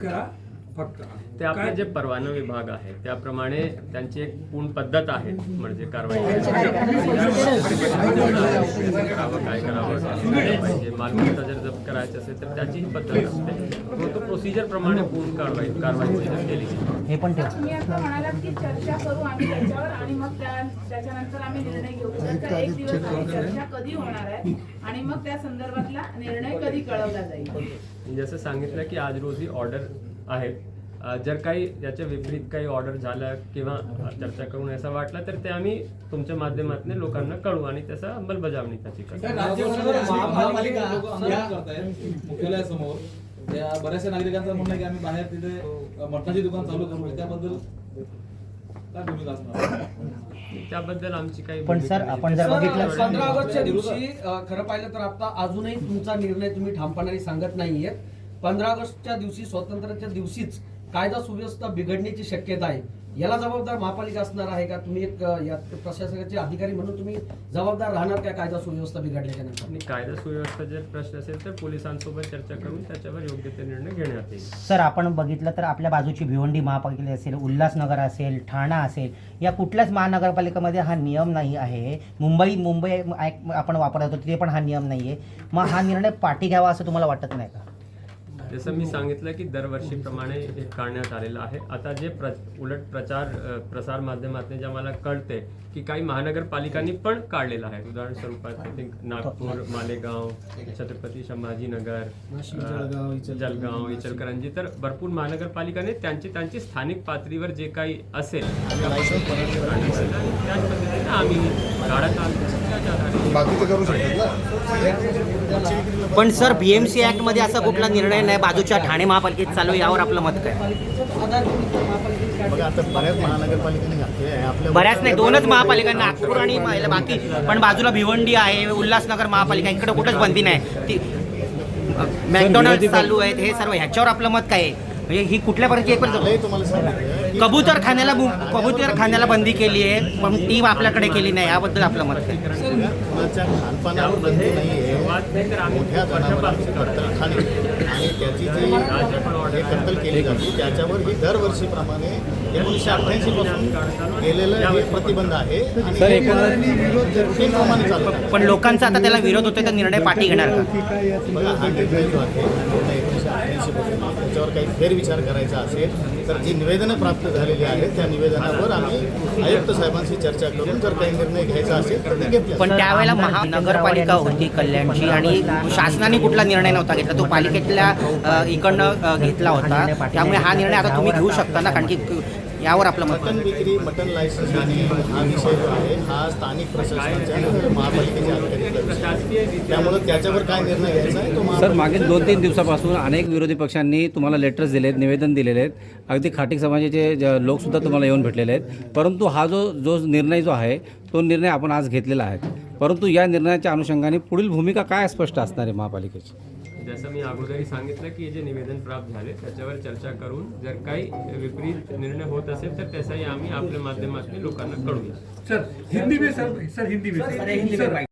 करा फक्त ते आपले जे परवाना विभाग आहे त्याप्रमाणे त्यांची एक पूर्ण पद्धत आहे म्हणजे कारवाई करावं काय करावं काय मालमत्ता जर जप्त करायची असेल तर त्याची पद्धत असते प्रोसिजर प्रमाणे पूर्ण कारवाई कारवाई केली. हे पण ठेव. तुम्ही असं म्हणालात की चर्चा करू आम्ही त्याच्यावर आणि मग त्या त्याच्यानंतर आम्ही निर्णय घेऊ. त्याचा एक दिवस आधी चर्चा कधी होणार आहे आणि मग त्या संदर्भातला निर्णय कधी कळवला जाईल? जसं सांगितलं की आज रोजी ऑर्डर आहे. जर काही याच्या विपरीत काही ऑर्डर झाल्या किंवा चर्चा करून असं वाटलं तर ते आम्ही तुमच्या माध्यमातून लोकांना कळवू आणि त्याचा अंमलबजावणी त्याची करू. त्या बऱ्याचशा नागरिकांचं म्हणणं की आम्ही बाहेर तिथे मटणाची दुकान चालू करू. त्याबद्दल काय भूमिका असणार? त्याबद्दल आमची काही पण सर. आपण जर सर, बघितलं- पंधरा ऑगस्टच्या दिवशी खरं पाहिलं तर आता अजूनही तुमचा निर्णय तुम्ही ठामपणाने सांगत नाहीये पंधरा ऑगस्टच्या दिवशी स्वातंत्र्याच्या दिवशीच कायदा सुव्यवस्था बिघडण्याची शक्यता आहे. याला जबाबदार महापालिका असणार आहे का? तुम्ही एक या प्रशासनाचे अधिकारी म्हणून तुम्ही जबाबदार राहणार का कायदा सुव्यवस्था बिघडल्याच्या नंतर? आणि कायदा सुव्यवस्था जर प्रश्न असेल तर पोलिसांसोबत चर्चा करून त्याच्यावर योग्य ते निर्णय घेण्यात येईल. सर आपण बघितलं तर आपल्या बाजूची भिवंडी महापालिका असेल उल्हासनगर असेल ठाणा असेल या कुठल्याच महानगरपालिकेमध्ये हा नियम नाही आहे. मुंबई मुंबई ॲक्ट आपण वापरत होतो तिथे पण हा नियम नाही आहे मग हा निर्णय पाठी घ्यावा असं तुम्हाला वाटत नाही का? जसं मी सांगितलं की दरवर्षीप्रमाणे हे काढण्यात आलेलं आहे. आता जे प्र उलट प्रचार प्रसार माध्यमातून जे आम्हाला कळते की काही महानगरपालिकांनी पण काढलेलं आहे. उदाहरण स्वरूपात I think नागपूर मालेगाव छत्रपती संभाजीनगर अ, जळगाव इचलकरंजी तर भरपूर महानगरपालिकाने त्यांची त्यांची स्थानिक पातळीवर जे काही असेल आणि त्याच पद्धतीने आम्ही काढत आहोत. पण सर बी एम सी ॲक्टमध्ये असा कुठला निर्णय नाही बाजूच्या ठाणे महापालिकेत चालू आहे, यावर आपलं मत काय? बऱ्याच महानगरपालिकेने घातले आहे. आपल्या बऱ्याच नाही दोनच महापालिका नागपूर आणि बाकी पण बाजूला भिवंडी आहे उल्हासनगर महापालिका इकडे कुठंच बंदी नाही. ती मॅकडॉनल्ड चालू आहेत हे सर्व ह्याच्यावर आपलं मत काय आहे? म्हणजे ही कुठल्या प्रकारची एक पण मलाही तुम्हाला सांगितलं की कबूतर खाण्याला कबूतर खाण्याला बंदी केली आहे. पण ती आपल्याकडे केली नाही. याबद्दल आपलं मत काय? कुणाच्या खानपानावर बंदी नाही आहे मोठ्या जनावरांची कत्तलखाने आणि त्याची जी हे कत्तल केली जाते त्याच्यावर ही दरवर्षीप्रमाणे एकोणीसशे अठ्ठ्याऐंशी पासून गेलेलं हे प्रतिबंध आहे. पण लोकांचा आता त्याला विरोध होतोय तर निर्णय पाठी घेणार का एकोणीसशे अठ्ठ्याऐंशी पासून त्याच्यावर काही विचार करायचा असेल तर जी निवेदनं प्राप्त झालेली आहेत त्या निवेदनावर आम्ही आयुक्त साहेबांशी चर्चा करून जर काही निर्णय घ्यायचा असेल तर ते घेतले पण त्यावेळेला महानगरपालिका होती कल्याणची आणि शासनाने कुठला निर्णय नव्हता घेतला तो पालिकेतल्या इकडनं घेतला होता. त्यामुळे हा निर्णय आता तुम्ही घेऊ शकता ना कारण की यावर आपलं मत मटन विक्री मटन लायसन्स आणि हा विषय जो आहे हा स्थानिक प्रशासनाच्या महापालिकेच्या त्यामुळे त्याच्यावर काय निर्णय घ्यायचा आहे तो सर मागील दोन तीन दिवसापासून अनेक विरोधी पक्षांनी तुम्हाला लेटर्स दिले आहेत निवेदन दिलेले आहेत. अगदी खाटीक समाजाचे ज- लोकसुद्धा तुम्हाला येऊन भेटलेले आहेत. परंतु हा जो जो निर्णय जो आहे तो निर्णय आपण आज घेतलेला आहे. परंतु या निर्णयाच्या अनुषंगाने पुढील भूमिका काय स्पष्ट असणार आहे महापालिकेची? जसं मी अगोदरही सांगितलं की हे जे निवेदन प्राप्त झाले त्याच्यावर चर्चा करून जर काही विपरीत निर्णय होत असेल तर त्याचाही आम्ही आपल्या माध्यमातून लोकांना कळूया सर हिंदी में सर सर हिंदी में. सर